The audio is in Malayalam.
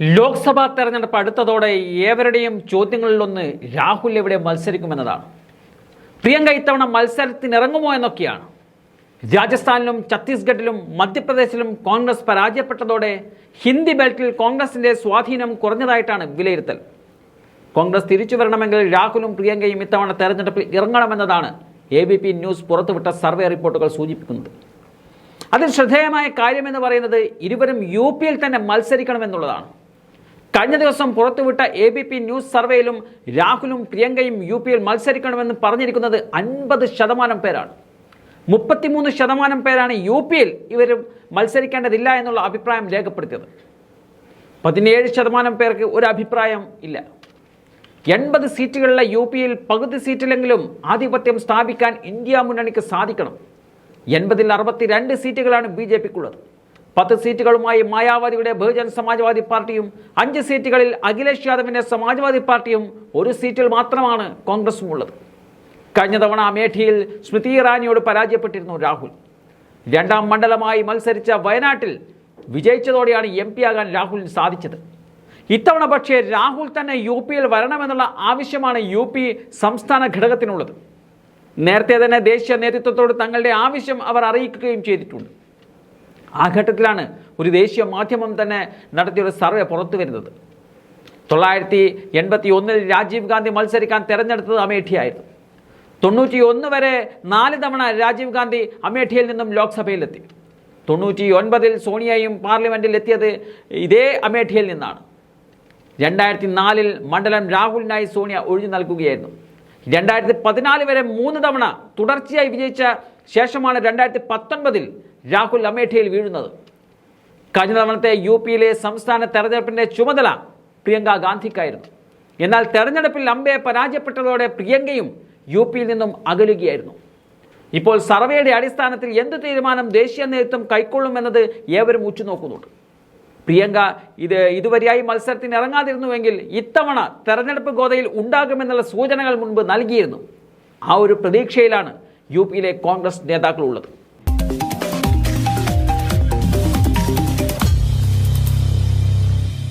ലോക്സഭാ തെരഞ്ഞെടുപ്പ് അടുത്തതോടെ ഏവരുടെയും ചോദ്യങ്ങളിലൊന്ന് രാഹുൽ എവിടെ മത്സരിക്കുമെന്നതാണ്. പ്രിയങ്ക ഇത്തവണ മത്സരത്തിനിറങ്ങുമോ എന്നൊക്കെയാണ്. രാജസ്ഥാനിലും ഛത്തീസ്ഗഡിലും മധ്യപ്രദേശിലും കോൺഗ്രസ് പരാജയപ്പെട്ടതോടെ ഹിന്ദി ബെൽറ്റിൽ കോൺഗ്രസിന്റെ സ്വാധീനം കുറഞ്ഞതായിട്ടാണ് വിലയിരുത്തൽ. കോൺഗ്രസ് തിരിച്ചു വരണമെങ്കിൽ രാഹുലും പ്രിയങ്കയും ഇത്തവണ തെരഞ്ഞെടുപ്പിൽ ഇറങ്ങണമെന്നതാണ് എ ബി പി ന്യൂസ് പുറത്തുവിട്ട സർവേ റിപ്പോർട്ടുകൾ സൂചിപ്പിക്കുന്നത്. അതിൽ ശ്രദ്ധേയമായ കാര്യമെന്ന് പറയുന്നത് ഇരുവരും യു പിയിൽ തന്നെ മത്സരിക്കണമെന്നുള്ളതാണ്. കഴിഞ്ഞ ദിവസം പുറത്തുവിട്ട എ ബി പി ന്യൂസ് സർവേയിലും രാഹുലും പ്രിയങ്കയും യു പിയിൽ മത്സരിക്കണമെന്ന് പറഞ്ഞിരിക്കുന്നത് അൻപത് ശതമാനം പേരാണ്. മുപ്പത്തിമൂന്ന് ശതമാനം പേരാണ് യു പിയിൽ ഇവർ മത്സരിക്കേണ്ടതില്ല എന്നുള്ള അഭിപ്രായം രേഖപ്പെടുത്തിയത്. പതിനേഴ് ശതമാനം പേർക്ക് ഒരു അഭിപ്രായം ഇല്ല. എൺപത് സീറ്റുകളിലെ യു പിയിൽ പകുതി സീറ്റിലെങ്കിലും ആധിപത്യം സ്ഥാപിക്കാൻ ഇന്ത്യ മുന്നണിക്ക് സാധിക്കണം. എൺപതിൽ അറുപത്തിരണ്ട് സീറ്റുകളാണ് ബി ജെ പിക്കുള്ളത്. പത്ത് സീറ്റുകളുമായി മായാവതിയുടെ ബഹുജൻ സമാജ്വാദി പാർട്ടിയും അഞ്ച് സീറ്റുകളിൽ അഖിലേഷ് യാദവിന്റെ സമാജ്വാദി പാർട്ടിയും ഒരു സീറ്റിൽ മാത്രമാണ് കോൺഗ്രസും ഉള്ളത്. കഴിഞ്ഞ തവണ അമേഠിയിൽ സ്മൃതി ഇറാനിയോട് പരാജയപ്പെട്ടിരുന്നു രാഹുൽ. രണ്ടാം മണ്ഡലമായി മത്സരിച്ച വയനാട്ടിൽ വിജയിച്ചതോടെയാണ് എം പി ആകാൻ രാഹുലിന് സാധിച്ചത്. ഇത്തവണ പക്ഷേ രാഹുൽ തന്നെ യു പിയിൽ വരണമെന്നുള്ള ആവശ്യമാണ് യു പി സംസ്ഥാന ഘടകത്തിനുള്ളത്. നേരത്തെ തന്നെ ദേശീയ നേതൃത്വത്തോട് തങ്ങളുടെ ആവശ്യം അവർ അറിയിക്കുകയും ചെയ്തിട്ടുണ്ട്. ആ ഘട്ടത്തിലാണ് ഒരു ദേശീയ മാധ്യമം തന്നെ നടത്തിയൊരു സർവേ പുറത്തു വരുന്നത്. തൊള്ളായിരത്തി എൺപത്തി ഒന്നിൽ രാജീവ് ഗാന്ധി മത്സരിക്കാൻ തിരഞ്ഞെടുത്തത് അമേഠിയായിരുന്നു. തൊണ്ണൂറ്റി ഒന്ന് വരെ നാല് തവണ രാജീവ് ഗാന്ധി അമേഠിയിൽ നിന്നും ലോക്സഭയിലെത്തി. തൊണ്ണൂറ്റി ഒൻപതിൽ സോണിയയും പാർലമെന്റിൽ എത്തിയത് ഇതേ അമേഠിയിൽ നിന്നാണ്. രണ്ടായിരത്തി നാലിൽ മണ്ഡലം രാഹുലിനായി സോണിയ ഒഴിഞ്ഞു നൽകുകയായിരുന്നു. രണ്ടായിരത്തി പതിനാല് വരെ മൂന്ന് തവണ തുടർച്ചയായി വിജയിച്ച ശേഷമാണ് രണ്ടായിരത്തി പത്തൊൻപതിൽ രാഹുൽ അമേഠിയിൽ വീഴുന്നത്. കഴിഞ്ഞ തവണത്തെ യു പിയിലെ സംസ്ഥാന തെരഞ്ഞെടുപ്പിന്റെ ചുമതല പ്രിയങ്ക ഗാന്ധിക്കായിരുന്നു. എന്നാൽ തെരഞ്ഞെടുപ്പിൽ അമ്പയെ പരാജയപ്പെട്ടതോടെ പ്രിയങ്കയും യു പിയിൽ നിന്നും അകലുകയായിരുന്നു. ഇപ്പോൾ സർവേയുടെ അടിസ്ഥാനത്തിൽ എന്ത് തീരുമാനം ദേശീയ നേതൃത്വം കൈക്കൊള്ളുമെന്നത് ഏവരും ഉച്ചുനോക്കുന്നുണ്ട് പ്രിയങ്ക ഇത് ഇതുവരെയായി മത്സരത്തിന് ഇറങ്ങാതിരുന്നുവെങ്കിൽ ഇത്തവണ തെരഞ്ഞെടുപ്പ് ഗോതയിൽ ഉണ്ടാകുമെന്നുള്ള സൂചനകൾ മുൻപ് നൽകിയിരുന്നു. ആ ഒരു പ്രതീക്ഷയിലാണ് യു പിയിലെ കോൺഗ്രസ് നേതാക്കളുള്ളത്.